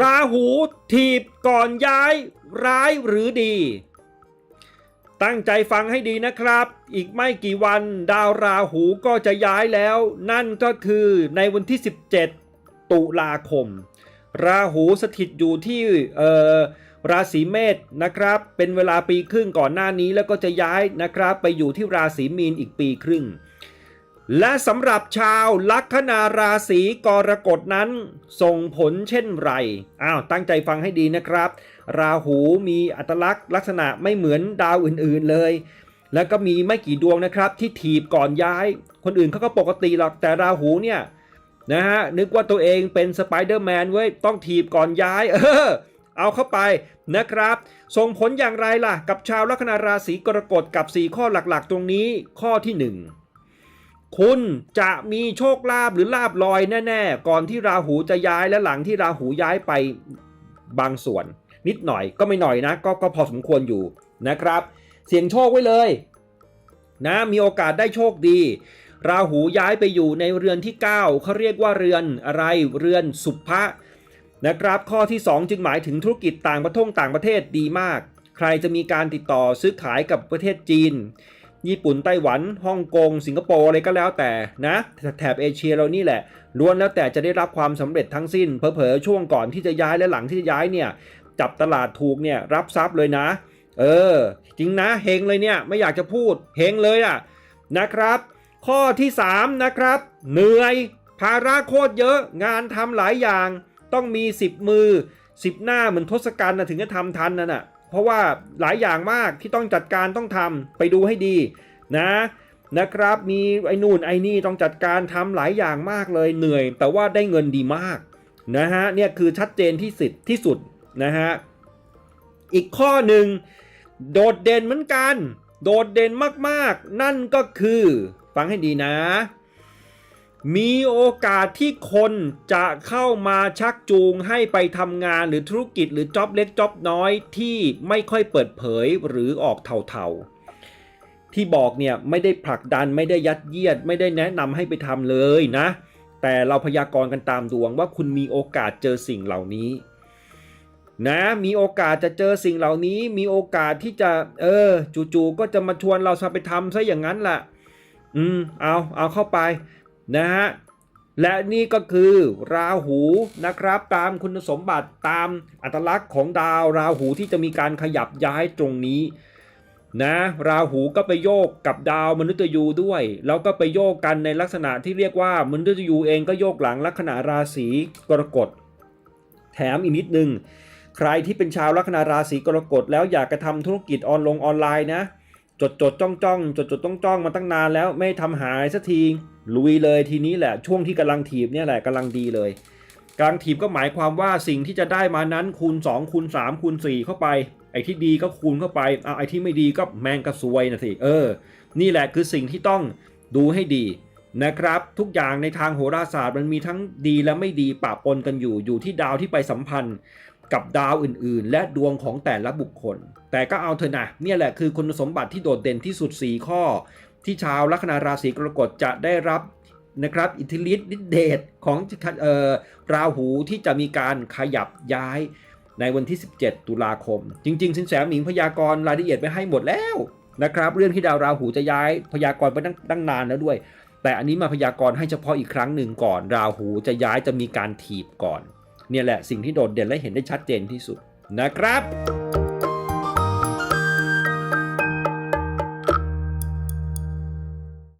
ราหูถีบก่อนย้ายร้ายหรือดี ตั้งใจฟังให้ดีนะครับ อีกไม่กี่วันดาวราหูก็จะย้ายแล้ว นั่นก็คือในวันที่ 17 ตุลาคม ราหูสถิตอยู่ที่เออราศีเมษนะครับ เป็นเวลาปีครึ่งก่อนหน้านี้แล้วก็จะย้ายนะครับ ไปอยู่ที่ราศีมีนอีกปีครึ่ง และสำหรับชาวลัคนาราศีกรกฎนั้น ส่งผลเช่นไร อ้าวตั้งใจฟังให้ดีนะครับ ราหูมีอัตลักษณ์ลักษณะไม่เหมือนดาวอื่นๆเลย แล้วก็มีไม่กี่ดวงนะครับที่ถีบก่อนย้าย คนอื่นเขาก็ปกติหรอกแต่ราหูเนี่ยนะฮะนึกว่าตัวเองเป็นสไปเดอร์แมนเว้ยต้องถีบก่อนย้าย เออเอาเข้าไปนะครับ ส่งผลอย่างไรล่ะ กับชาวลัคนาราศีกรกฎกับ 4 ข้อหลักๆ ตรงนี้ข้อที่ 1 คุณจะมีโชคลาภหรือลาบลอยแน่ ๆ ก่อนที่ราหูจะย้ายและหลังที่ราหูย้ายไปบางส่วน นิดหน่อยก็ไม่หน่อยนะกก็พอสมควรอยู่นะครับ เสี่ยงโชคไว้เลยนะมีโอกาสได้โชคดี ราหูย้ายไปอยู่ในเรือนที่ 9เขาเรียกว่าเรือนอะไรเรือนสุภะนะครับข้อที่ 2 จึงหมายถึงธุรกิจต่างประเทศต่างประเทศดีมาก ใครจะมีการติดต่อซื้อขายกับประเทศจีน ญี่ปุ่นไต้หวันฮ่องกง สิงคโปร์อะไรก็แล้วแต่นะแถบเอเชียเรานี่แหละล้วนแล้วแต่จะได้รับความสำเร็จทั้งสิ้นเผลอๆช่วงก่อนที่จะย้ายและหลังที่จะย้ายเนี่ยจับตลาดถูกเนี่ยรับทรัพย์เลยนะ เออ จริงนะเฮงเลยเนี่ยไม่อยากจะพูดเฮงเลยอะ่ะนะครับ ข้อที่3นะครับเหนื่อยภาระโคตรเยอะงานทำหลายอย่าง ต้องมี 10 มือ 10 หน้าเหมือนทศกัณฐ์นะถึงจะทำทันนั่นน่ะ เพราะว่าหลายอย่างมากที่ต้องจัดการต้องทำไปดูให้ดีนะนะครับมีไอ้นู่นไอ้นี่ต้องจัดการทำหลายอย่างมากเลยเหนื่อย แต่ว่าได้เงินดีมากนะฮะเนี่ยคือชัดเจนที่สุดที่สุดนะฮะอีกข้อหนึ่งโดดเด่นเหมือนกัน โดดเด่นมากๆ นั่นก็คือ ฟังให้ดีนะ มีโอกาสที่คนจะเข้ามาชักจูงให้ไปทำงานหรือธุรกิจหรือจ็อบเล็กจ็อบน้อยที่ไม่ค่อยเปิดเผยหรือออกเทาๆ ที่บอกเนี่ยไม่ได้ผลักดันไม่ได้ยัดเยียด ไม่ได้แนะนำให้ไปทำเลยนะ แต่เราพยากรณ์กันตามดวงว่าคุณมีโอกาสเจอสิ่งเหล่านี้นะมีโอกาสจะเจอสิ่งเหล่านี้ มีโอกาสที่จะเออจู่ๆก็จะมาชวนเราไปทำซะอย่างนั้นแหละอืมเอาเอาเข้าไป นะฮะและนี่ก็คือราหูนะครับตามคุณสมบัติตามอัตลักษณ์ของดาวราหูที่จะมีการขยับย้ายตรงนี้นะราหูก็ไปโยกกับดาวมนุษย์ยูด้วย แล้วก็ไปโยกกันในลักษณะที่เรียกว่ามนุษย์ยูเองก็โยกหลังลัคนาราศีกรกฎ แถมอีกนิดนึง ใครที่เป็นชาวลัคนาราศีกรกฎแล้วอยากจะทำธุรกิจออนลงออนไลน์นะจดจดจ้องจ้องจดจดจ้องจ้องมาตั้งนานแล้วไม่ทำหายสักที ลุยเลยทีนี้แหละช่วงที่กำลังถีบเนี่ยแหละกำลังดีเลยกำลังถีบก็หมายความว่าสิ่งที่จะได้มานั้นคูณ2คูณ3คูณ4เข้าไป ไอ้ที่ดีก็คูณเข้าไปเอาไอ้ที่ไม่ดีก็แมงกระซวยนะสิเออ นี่แหละคือสิ่งที่ต้องดูให้ดีนะครับ ทุกอย่างในทางโหราศาสตร์มันมีทั้งดีและไม่ดีปะปนกันอยู่อยู่ที่ดาวที่ไปสัมพันธ์กับดาวอื่นๆ และดวงของแต่ละบุคคล แต่ก็เอาเถอะนะเนี่ยแหละคือคุณสมบัติที่โดดเด่นที่สุด 4 ข้อ ที่ชาวลัคนาราศีกรกฎจะได้รับนะครับอิทธิฤทธิ์ฤทธิเดชของออราหูที่จะมีการขยับย้ายในวันที่ 17 ตุลาคม จริง ๆ สินแสหมิงพยากรรายละเอียดไปให้หมดแล้วนะครับเรื่องที่ดาวราหูจะย้ายพยากรไปตั้งนานแล้วด้วย แต่อันนี้มาพยากรให้เฉพาะอีกครั้งหนึ่งก่อน ราหูจะย้ายจะมีการถีบก่อน เนี่ยแหละสิ่งที่โดดเด่นและเห็นได้ชัดเจนที่สุดนะครับ